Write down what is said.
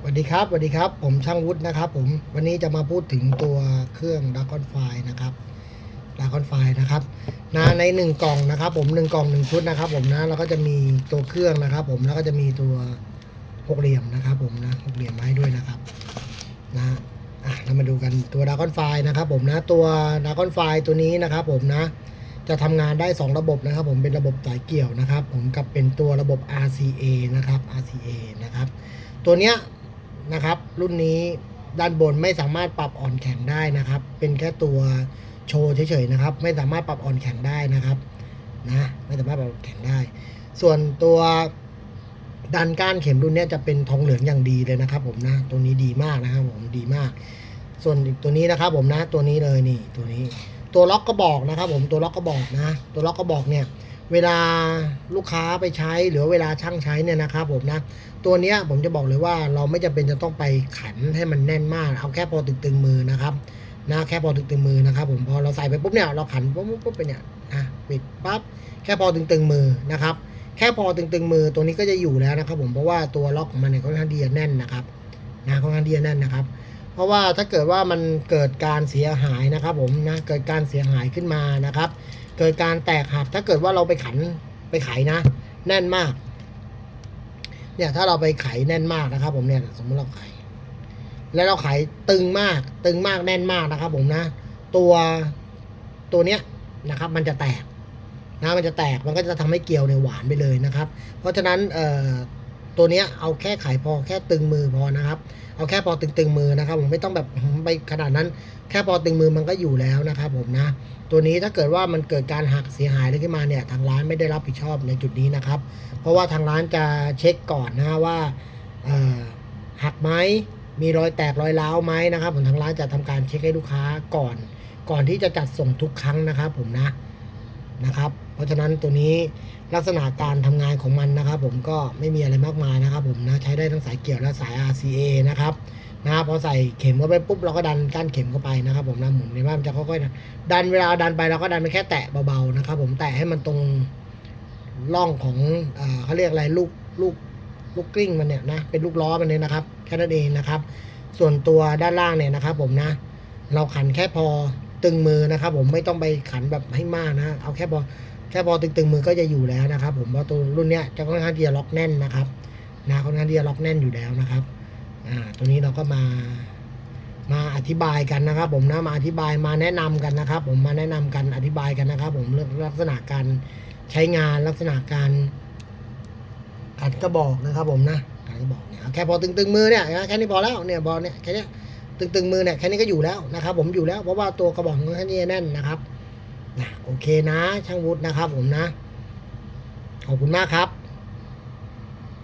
สวัสดีครับสวัสดีครับ ผมช่างวุฒินะครับผมวันนี้จะมาพูดถึงตัวเครื่องด r a g o n f i นะครับด r a g o n f i นะครับนะในหนึ่งกล่องนะครับ ผมหนึ่งกล่องหนึ่งชุดนะครับ ผมนะแล้วก็จะมีตัวเครื่องนะครับ ผมแล้วก็จะมีตัวหกเหลี่ยมนะครับ ผมนะหกเหลี่ยมมาให้ด้วยนะครับนะอะเรามาดูกันตัวด r a g o n f i นะครับ ผมนะตัวด r a g o n f i ตัวนี้นะครับ ผมนะ จะทำงานได้ 2 ระบบนะครับ ผมเป็นระบบสายเกี่ยวนะครับ ผมกับเป็นตัวระบบ RCA นะครับ RCA นะครับ ตัวเนี้ย นะครับ รุ่นนี้ด้านบนไม่สามารถปรับอ่อนแข็งได้นะครับ เป็นแค่ตัวโชว์เฉยๆนะครับ ไม่สามารถปรับอ่อนแข็งได้นะครับนะไม่สามารถปรับแข็งได้ ส่วนตัวดันก้านเข็มรุ่นนี้จะเป็นทองเหลืองอย่างดีเลยนะครับ ผมนะตัวนี้ดีมากนะครับผมดีมาก ส่วนอีกตัวนี้นะครับ ผมนะตัวนี้เลยนี่ตัวนี้ ตัวล็อกกระบอกนะครับผมตัวล็อกกระบอกนะ ตัวล็อกกระบอกเนี่ยเวลาลูกค้าไปใช้หรือเวลาช่างใช้เนี่ยนะครับผมนะตัวเนี้ยผมจะบอกเลยว่าเราไม่จำเป็นจะต้องไปขันให้มันแน่นมากเอาแค่พอตึงๆมือนะครับนะแค่พอตึงๆมือนะครับผมพอเราใส่ไปปุ๊บเนี่ยเราขันปุ๊บปุ๊บปุ๊บไปเนี่ยนะปิดปั๊บแค่พอตึงๆมือนะครับ แค่พอตึงๆมือตัวนี้ก็จะอยู่แล้วนะครับ ผมเพราะว่าตัวล็อกของมันเนี่ยค่อนข้างดีจะแน่นนะครับนะค่อนข้างดีจะแน่นนะครับ เพราะว่าถ้าเกิดว่ามันเกิดการเสียหายนะครับผมนะเกิดการเสียหายขึ้นมานะครับ เกิดการแตกหักถ้าเกิดว่าเราไปขันไปไขนะ แน่นมากเนี่ยถ้าเราไปไขแน่นมากนะครับ ผมเนี่ยสมมติเราไข แล้วเราไขตึงมากตึงมากแน่นมากนะครับ ผมนะ ตัวตัวเนี้ยนะครับ มันจะแตกนะมันจะแตกมันก็จะทำให้เกลียวเนี่ยหวานไปเลยนะครับ เพราะฉะนั้นเอ่อ ตัวเนี้ยเอาแค่ไขพอแค่ตึงมือพอนะครับ เอาแค่พอตึงๆมือนะครับ ผมไม่ต้องแบบไปขนาดนั้น แค่พอตึงมือมันก็อยู่แล้วนะครับผมนะ ตัวนี้ถ้าเกิดว่ามันเกิดการหักเสียหายอะไรขึ้นมาเนี่ยทางร้านไม่ได้รับผิดชอบในจุดนี้นะครับ เพราะว่าทางร้านจะเช็คก่อนนะว่าหักไหมมีรอยแตกรอยร้าวไหมนะครับผมทางร้านจะทำการเช็คให้ลูกค้าก่อน ก่อนที่จะจัดส่งทุกครั้งนะครับผมนะ นะครับ เพราะฉะนั้นตัวนี้ลักษณะการทำงานของมันนะครับ ผมก็ไม่มีอะไรมากมายนะครับ ผมนะใช้ได้ทั้งสายเกี่ยวและสาย RCA นะครับนะพอใส่เข็มเข้าไปปุ๊บเราก็ดันก้านเข็มเข้าไปนะครับ ผมนะหมุนในบ้านมันจะค่อยๆดันเวลาดันไปเราก็ดันไปแค่แตะเบาๆนะครับ ผมแตะให้มันตรงร่องของเออเขาเรียกอะไรลูกลูกลูกกลิ้งมันเนี่ยนะเป็นลูกล้อมันเนี่ยนะครับแค่นั้นเองนะครับ ส่วนตัวด้านล่างเนี่ยนะครับ ผมนะ เราขันแค่พอ ตึงมือนะครับ ผมไม่ต้องไปขันแบบให้มากนะ เอาแค่พอแค่พอตึงๆมือก็จะอยู่แล้วนะครับ ผมเพราะตัวรุ่นเนี้ยจะค่อนข้างที่จะล็อกแน่นนะครับนะค่อนข้างที่จะล็อกแน่นอยู่แล้วนะครับอ่าตัวนี้เราก็มามาอธิบายกันนะครับ ผมนะมาอธิบายมาแนะนำกันนะครับ ผมมาแนะนำกันอธิบายกันนะครับ ผมเรื่องลักษณะการใช้งานลักษณะการขัดกระบอกนะครับ ผมนะขัดกระบอกเนี่ยแค่พอตึงๆมือเนี่ยแค่นี้พอแล้วเนี่ยบอลเนี่ยแค่เนี้ย ตึงๆมือเนี่ยแค่นี้ก็อยู่แล้วนะครับ ผมอยู่แล้วเพราะว่าตัวกระบอกของแค่นี้แน่นนะครับนะโอเคนะ ช่างวุฒินะครับ ผมนะ ขอบคุณมากครับ